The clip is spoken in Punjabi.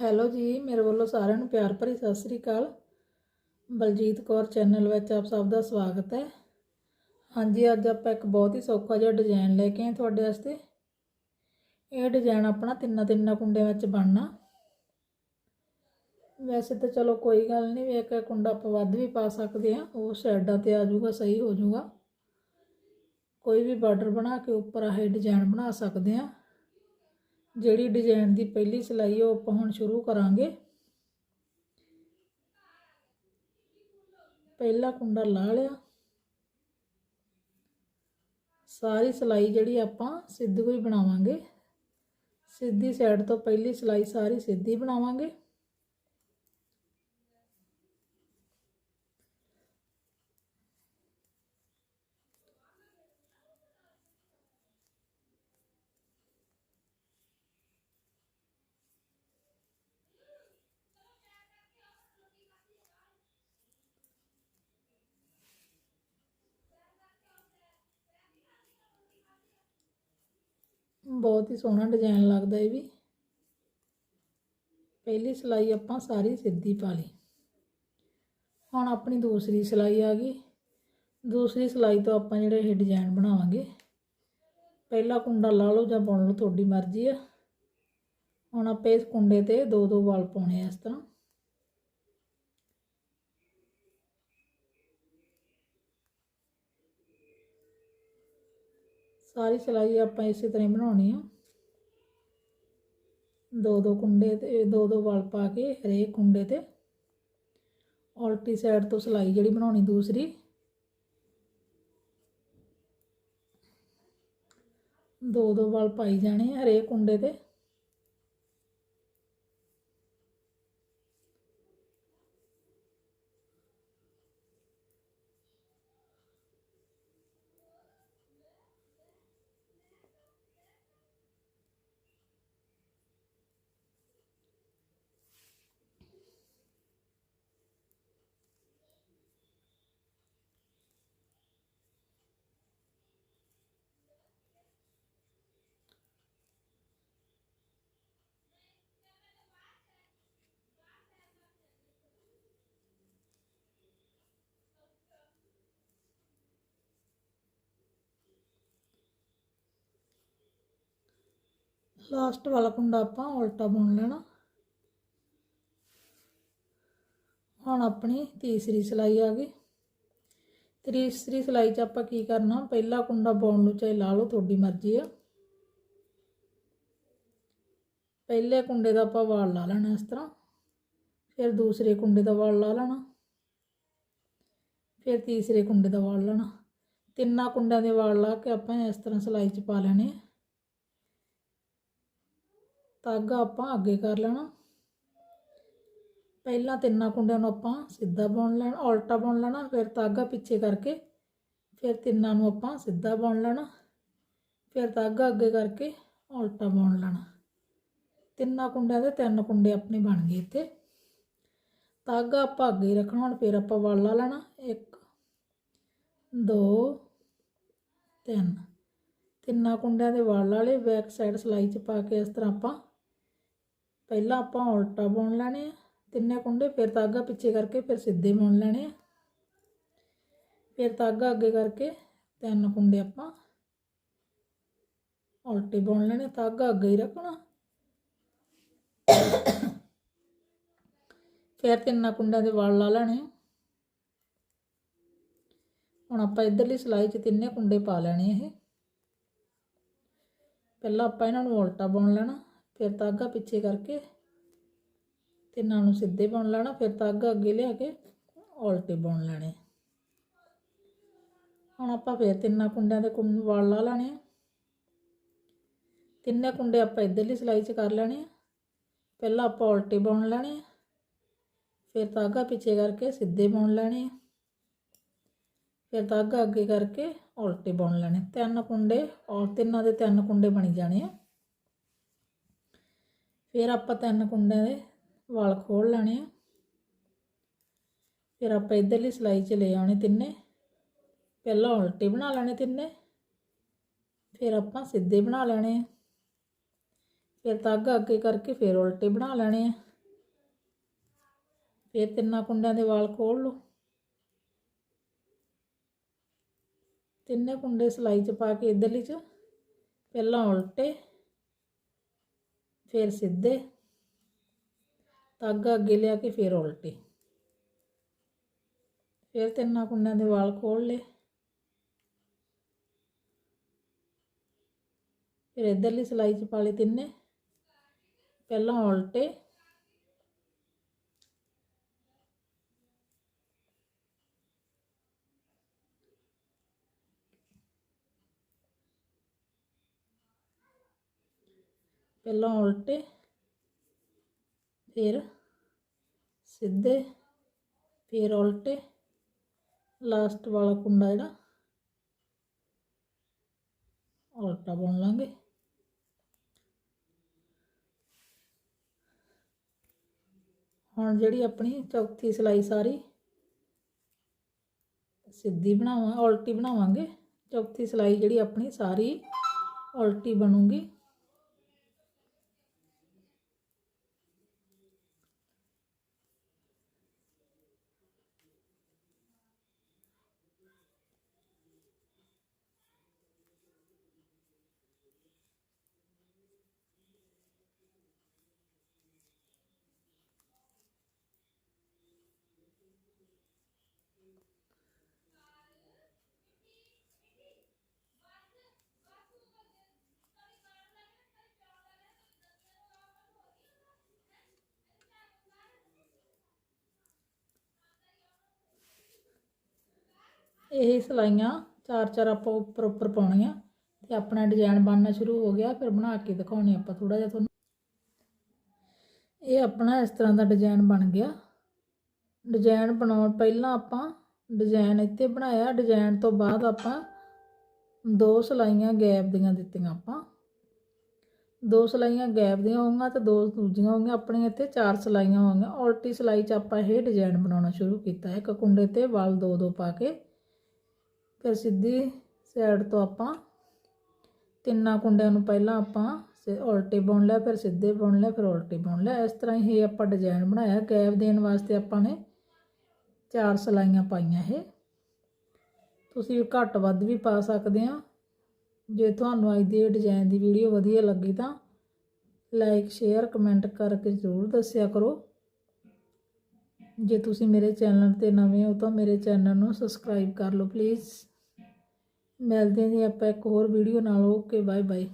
ਹੈਲੋ ਜੀ, ਮੇਰੇ ਵੱਲੋਂ ਸਾਰਿਆਂ ਨੂੰ ਪਿਆਰ ਭਰੀ ਸਤਿ ਸ੍ਰੀ ਅਕਾਲ। ਬਲਜੀਤ ਕੌਰ ਚੈਨਲ ਵਿੱਚ ਆਪ ਸਭ ਦਾ ਸਵਾਗਤ ਹੈ। ਹਾਂਜੀ, ਅੱਜ ਆਪਾਂ ਇੱਕ ਬਹੁਤ ਹੀ ਸੌਖਾ ਜਿਹਾ ਡਿਜ਼ਾਈਨ ਲੈ ਕੇ ਆਏ ਤੁਹਾਡੇ ਵਾਸਤੇ। ਇਹ ਡਿਜ਼ਾਈਨ ਆਪਣਾ ਤਿੰਨਾਂ ਤਿੰਨਾਂ ਕੁੰਡਿਆਂ ਵਿੱਚ ਬਣਨਾ। ਵੈਸੇ ਤਾਂ ਚਲੋ ਕੋਈ ਗੱਲ ਨਹੀਂ, ਵੀ ਇੱਕ ਕੁੰਡਾ ਆਪਾਂ ਵੱਧ ਵੀ ਪਾ ਸਕਦੇ ਆ ਉਹ ਸਾਈਡਾਂ ਤੇ ਆ ਜਾਊਗਾ, ਸਹੀ ਹੋ ਜਾਊਗਾ। ਕੋਈ ਵੀ ਬਾਰਡਰ ਬਣਾ ਕੇ ਉੱਪਰ ਆਹ ਡਿਜ਼ਾਈਨ ਬਣਾ ਸਕਦੇ ਆ ਜਿਹੜੀ ਡਿਜ਼ਾਈਨ ਦੀ ਪਹਿਲੀ ਸਿਲਾਈ ਉਹ ਆਪਾਂ ਹੁਣ ਸ਼ੁਰੂ ਕਰਾਂਗੇ। ਪਹਿਲਾ ਕੁੰਡਾ ਲਾ ਲਿਆ। ਸਾਰੀ ਸਿਲਾਈ ਜਿਹੜੀ ਆਪਾਂ ਸਿੱਧੀ ਹੀ ਬਣਾਵਾਂਗੇ। ਸਿੱਧੀ ਸਾਈਡ ਤੋਂ ਪਹਿਲੀ ਸਿਲਾਈ ਸਾਰੀ ਸਿੱਧੀ ਬਣਾਵਾਂਗੇ। ਬਹੁਤ ਹੀ ਸੋਹਣਾ ਡਿਜ਼ਾਈਨ ਲੱਗਦਾ ਇਹ ਵੀ। ਪਹਿਲੀ ਸਿਲਾਈ ਆਪਾਂ ਸਾਰੀ ਸਿੱਧੀ ਪਾ ਲਈ। ਹੁਣ ਆਪਣੀ ਦੂਸਰੀ ਸਿਲਾਈ ਆ ਗਈ। ਦੂਸਰੀ ਸਿਲਾਈ ਤੋਂ ਆਪਾਂ ਜਿਹੜੇ ਇਹ ਡਿਜ਼ਾਈਨ ਬਣਾਵਾਂਗੇ। ਪਹਿਲਾ ਕੁੰਡਾ ਲਾ ਲਓ ਜਾਂ ਬੁਣ ਲਓ, ਤੁਹਾਡੀ ਮਰਜ਼ੀ ਆ। ਹੁਣ ਆਪਾਂ ਇਸ ਕੁੰਡੇ ਤੇ ਦੋ ਦੋ ਵਾਲ ਪਾਉਣੇ ਆ ਇਸ ਤਰ੍ਹਾਂ। ਸਾਰੀ ਸਿਲਾਈ ਆਪਾਂ ਇਸੇ ਤਰ੍ਹਾਂ ਹੀ ਬਣਾਉਣੀ ਆ। ਦੋ ਦੋ ਕੁੰਡੇ ਤੇ, ਦੋ ਦੋ ਵਲ ਪਾ ਕੇ ਹਰੇਕ ਕੁੰਡੇ ਤੇ। ਉਲਟੀ ਸਾਈਡ ਤੋਂ ਸਿਲਾਈ ਜਿਹੜੀ ਬਣਾਉਣੀ ਦੂਸਰੀ। ਦੋ ਦੋ ਵਲ ਪਾਈ ਜਾਣੇ ਹਰੇਕ ਕੁੰਡੇ ਤੇ। ਲਾਸਟ ਵਾਲਾ ਕੁੰਡਾ ਆਪਾਂ ਉਲਟਾ ਬੁਣ ਲੈਣਾ। ਹੁਣ ਆਪਣੀ ਤੀਸਰੀ ਸਿਲਾਈ ਆ ਗਈ। ਤੀਸਰੀ ਸਿਲਾਈ 'ਚ ਆਪਾਂ ਕੀ ਕਰਨਾ, ਪਹਿਲਾ ਕੁੰਡਾ ਬੁਣ ਲਓ, ਚਾਹੇ ਲਾ ਲਓ, ਤੁਹਾਡੀ ਮਰਜ਼ੀ ਆ। ਪਹਿਲੇ ਕੁੰਡੇ ਦਾ ਆਪਾਂ ਵਾਲ ਲਾ ਲੈਣਾ ਇਸ ਤਰ੍ਹਾਂ। ਫਿਰ ਦੂਸਰੇ ਕੁੰਡੇ ਦਾ ਵਾਲ ਲਾ ਲੈਣਾ। ਫਿਰ ਤੀਸਰੇ ਕੁੰਡੇ ਦਾ ਵਾਲ ਲੈਣਾ। ਤਿੰਨਾਂ ਕੁੰਡਿਆਂ ਦੇ ਵਾਲ ਲਾ ਕੇ ਆਪਾਂ ਇਸ ਤਰ੍ਹਾਂ ਸਿਲਾਈ 'ਚ ਪਾ ਲੈਣੇ ਆ। ਧਾਗਾ ਆਪਾਂ ਅੱਗੇ ਕਰ ਲੈਣਾ। ਪਹਿਲਾਂ ਤਿੰਨਾਂ ਕੁੰਡਿਆਂ ਨੂੰ ਆਪਾਂ ਸਿੱਧਾ ਬੁਣ ਲੈਣਾ, ਉਲਟਾ ਬੁਣ ਲੈਣਾ, ਫਿਰ ਧਾਗਾ ਪਿੱਛੇ ਕਰਕੇ, ਫਿਰ ਤਿੰਨਾਂ ਨੂੰ ਆਪਾਂ ਸਿੱਧਾ ਬੁਣ ਲੈਣਾ, ਫਿਰ ਧਾਗਾ ਅੱਗੇ ਕਰਕੇ ਉਲਟਾ ਬੁਣ ਲੈਣਾ। ਤਿੰਨਾਂ ਕੁੰਡਿਆਂ ਦੇ ਤਿੰਨ ਕੁੰਡੇ ਆਪਣੇ ਬਣ ਗਏ ਇੱਥੇ। ਧਾਗਾ ਆਪਾਂ ਅੱਗੇ ਰੱਖਣਾ, ਹੁਣ ਫਿਰ ਆਪਾਂ ਵਲ ਲਾ ਲੈਣਾ। 1 2 3 ਤਿੰਨਾਂ ਕੁੰਡਿਆਂ ਦੇ ਵਲ ਵਾਲੇ ਬੈਕ ਸਾਈਡ ਸਲਾਈ 'ਚ ਪਾ ਕੇ ਇਸ ਤਰ੍ਹਾਂ ਆਪਾਂ ਪਹਿਲਾਂ ਆਪਾਂ ਉਲਟਾ ਬੁਣ ਲੈਣੇ ਆ, ਤਿੰਨੇ ਕੁੰਡੇ, ਫਿਰ ਧਾਗਾ ਪਿੱਛੇ ਕਰਕੇ ਫਿਰ ਸਿੱਧੇ ਬੁਣ ਲੈਣੇ ਆ। ਫਿਰ ਧਾਗਾ ਅੱਗੇ ਕਰਕੇ ਤਿੰਨ ਕੁੰਡੇ ਆਪਾਂ ਉਲਟੇ ਬੁਣ ਲੈਣੇ ਧਾਗਾ ਅੱਗੇ ਹੀ ਰੱਖਣਾ। ਫਿਰ ਤਿੰਨਾਂ ਕੁੰਡਿਆਂ ਦੇ ਵਲ ਲਾ ਲੈਣੇ ਹੁਣ ਆਪਾਂ ਇਧਰਲੀ ਸਲਾਈ 'ਚ ਤਿੰਨੇ ਕੁੰਡੇ ਪਾ ਲੈਣੇ ਇਹ। ਪਹਿਲਾਂ ਆਪਾਂ ਇਹਨਾਂ ਨੂੰ ਉਲਟਾ ਬੁਣ ਲੈਣਾ। ਫਿਰ ਤਾਗਾ ਪਿੱਛੇ ਕਰਕੇ ਤਿੰਨਾਂ ਨੂੰ ਸਿੱਧੇ ਬੁਣ ਲੈਣਾ, ਫਿਰ ਧਾਗਾ ਅੱਗੇ ਲਿਆ ਕੇ ਉਲਟੇ ਬੁਣ ਲੈਣੇ। ਹੁਣ ਆਪਾਂ ਫਿਰ ਤਿੰਨਾਂ ਕੁੰਡਿਆਂ ਦੇ ਕੁੰਡ ਵਾਲ ਲਾ ਲੈਣੇ ਆ। ਤਿੰਨੇ ਕੁੰਡੇ ਆਪਾਂ ਇਧਰਲੀ ਸਿਲਾਈ 'ਚ ਕਰ ਲੈਣੇ ਆ। ਪਹਿਲਾਂ ਆਪਾਂ ਉਲਟੇ ਬੁਣ ਲੈਣੇ ਆ। ਫਿਰ ਧਾਗਾ ਪਿੱਛੇ ਕਰਕੇ ਸਿੱਧੇ ਬੁਣ ਲੈਣੇ ਆ। ਫਿਰ ਤਾਗਾ ਅੱਗੇ ਕਰਕੇ ਉਲਟੇ ਬੁਣ ਲੈਣੇ। ਤਿੰਨ ਕੁੰਡੇ, ਔਰ ਤਿੰਨਾਂ ਦੇ ਤਿੰਨ ਕੁੰਡੇ ਬਣੀ ਜਾਣੇ ਆ। ਫਿਰ ਆਪਾਂ ਤਿੰਨ ਕੁੰਡਿਆਂ ਦੇ ਵਾਲ ਖੋਲ ਲੈਣੇ ਆ। ਫਿਰ ਆਪਾਂ ਇਧਰਲੀ ਸਲਾਈ 'ਚ ਲੈ ਆਉਣੇ ਤਿੰਨੇ। ਪਹਿਲਾਂ ਉਲਟੇ ਬਣਾ ਲੈਣੇ ਤਿੰਨੇ। ਫਿਰ ਆਪਾਂ ਸਿੱਧੇ ਬਣਾ ਲੈਣੇ ਆ। ਫਿਰ ਤਾਗਾ ਅੱਗੇ ਕਰਕੇ ਫਿਰ ਉਲਟੇ ਬਣਾ ਲੈਣੇ ਆ। ਫਿਰ ਤਿੰਨਾਂ ਕੁੰਡਿਆਂ ਦੇ ਵਾਲ ਖੋਲ ਲਓ। ਤਿੰਨੇ ਕੁੰਡੇ ਸਲਾਈ 'ਚ ਪਾ ਕੇ ਇਧਰਲੀ 'ਚ। ਪਹਿਲਾਂ ਉਲਟੇ ਫਿਰ ਸਿੱਧੇ ਤਾਗਾ ਅੱਗੇ ਲਿਆ ਕੇ ਫਿਰ ਉਲਟੇ। ਫਿਰ ਤਿੰਨਾਂ ਕੁੰਡਿਆਂ ਦੇ ਵਾਲ ਖੋਲ ਲਏ। ਫਿਰ ਇਧਰਲੀ ਸਲਾਈ 'ਚ ਪਾ ਲਏ ਤਿੰਨੇ। ਪਹਿਲਾਂ ਉਲਟੇ। ਪਹਿਲਾਂ ਉਲਟੇ, ਫਿਰ ਸਿੱਧੇ, ਫਿਰ ਉਲਟੇ। ਲਾਸਟ ਵਾਲਾ ਕੁੰਡਾ ਜਿਹੜਾ, ਉਲਟਾ ਬੁਣ ਲਾਂਗੇ। ਹੁਣ ਜਿਹੜੀ ਆਪਣੀ ਚੌਥੀ ਸਲਾਈ ਸਾਰੀ, ਸਿੱਧੀ ਬਣਾਵਾਂ, ਉਲਟੀ ਬਣਾਵਾਂਗੇ। ਚੌਥੀ ਸਲਾਈ ਜਿਹੜੀ ਆਪਣੀ ਸਾਰੀ ਉਲਟੀ ਬਣੂਗੀ। ਇਹ ਸਲਾਈਆਂ ਚਾਰ ਚਾਰ ਆਪਾਂ ਉੱਪਰ ਉੱਪਰ ਪਾਉਣੀਆਂ ਤੇ ਆਪਣਾ ਡਿਜ਼ਾਈਨ ਬਣਨਾ ਸ਼ੁਰੂ ਹੋ ਗਿਆ, ਫਿਰ ਬਣਾ ਕੇ ਦਿਖਾਉਣੇ ਆਪਾਂ ਥੋੜਾ ਜਿਹਾ ਤੁਹਾਨੂੰ। ਇਹ ਆਪਣਾ ਇਸ ਤਰ੍ਹਾਂ ਦਾ ਡਿਜ਼ਾਈਨ ਬਣ ਗਿਆ। ਡਿਜ਼ਾਈਨ ਬਣਾਉਣ ਪਹਿਲਾਂ ਆਪਾਂ ਡਿਜ਼ਾਈਨ ਇੱਥੇ ਬਣਾਇਆ। ਡਿਜ਼ਾਈਨ ਤੋਂ ਬਾਅਦ ਆਪਾਂ ਦੋ ਸਲਾਈਆਂ ਗੈਪ ਦੀਆਂ ਦਿੱਤੀਆਂ ਆਪਾਂ। ਦੋ ਸਲਾਈਆਂ ਗੈਪ ਦੀਆਂ ਹੋਣਗੀਆਂ ਤੇ ਦੋ ਦੂਜੀਆਂ ਹੋਣਗੀਆਂ ਆਪਣੀਆਂ ਇੱਥੇ ਚਾਰ ਸਲਾਈਆਂ ਹੋਣਗੀਆਂ। ਉਲਟੀ ਸਲਾਈ 'ਚ ਆਪਾਂ ਇਹ ਡਿਜ਼ਾਈਨ ਬਣਾਉਣਾ ਸ਼ੁਰੂ ਕੀਤਾ। ਇੱਕ ਕੁੰਡੇ ਤੇ ਵਲ ਦੋ ਦੋ ਪਾ ਕੇ ਫਿਰ ਸਿੱਧੀ ਸਾਈਡ ਤੋਂ ਆਪਾਂ ਤਿੰਨਾਂ ਕੁੰਡਿਆਂ ਨੂੰ ਪਹਿਲਾਂ ਆਪਾਂ ਸ- ਉਲਟੇ ਬੁਣ ਲਿਆ, ਫਿਰ ਸਿੱਧੇ ਬੁਣ ਲਿਆ, ਫਿਰ ਉਲਟੇ ਬੁਣ ਲਿਆ। ਇਸ ਤਰ੍ਹਾਂ ਹੀ ਆਪਾਂ ਡਿਜ਼ਾਈਨ ਬਣਾਇਆ। ਗੈਪ ਦੇਣ ਵਾਸਤੇ ਆਪਾਂ ਨੇ ਚਾਰ ਸਲਾਈਆਂ ਪਾਈਆਂ ਇਹ। ਤੁਸੀਂ ਘੱਟ ਵੱਧ ਵੀ ਪਾ ਸਕਦੇ ਆ। ਜੇ ਤੁਹਾਨੂੰ ਅੱਜ ਦੀ ਡਿਜ਼ਾਈਨ ਦੀ ਵੀਡੀਓ ਵਧੀਆ ਲੱਗੀ ਤਾਂ ਲਾਈਕ ਸ਼ੇਅਰ ਕਮੈਂਟ ਕਰਕੇ ਜ਼ਰੂਰ ਦੱਸਿਆ ਕਰੋ। ਜੇ ਤੁਸੀਂ ਮੇਰੇ ਚੈਨਲ ਤੇ ਨਵੇਂ ਹੋ ਤਾਂ ਮੇਰੇ ਚੈਨਲ ਨੂੰ ਸਬਸਕ੍ਰਾਈਬ ਕਰ ਲਓ ਪਲੀਜ਼ ਮਿਲਦੇ ਹਾਂ ਜੀ ਆਪਾਂ ਇੱਕ ਹੋਰ ਵੀਡੀਓ ਨਾਲ ਓਕੇ ਬਾਏ ਬਾਏ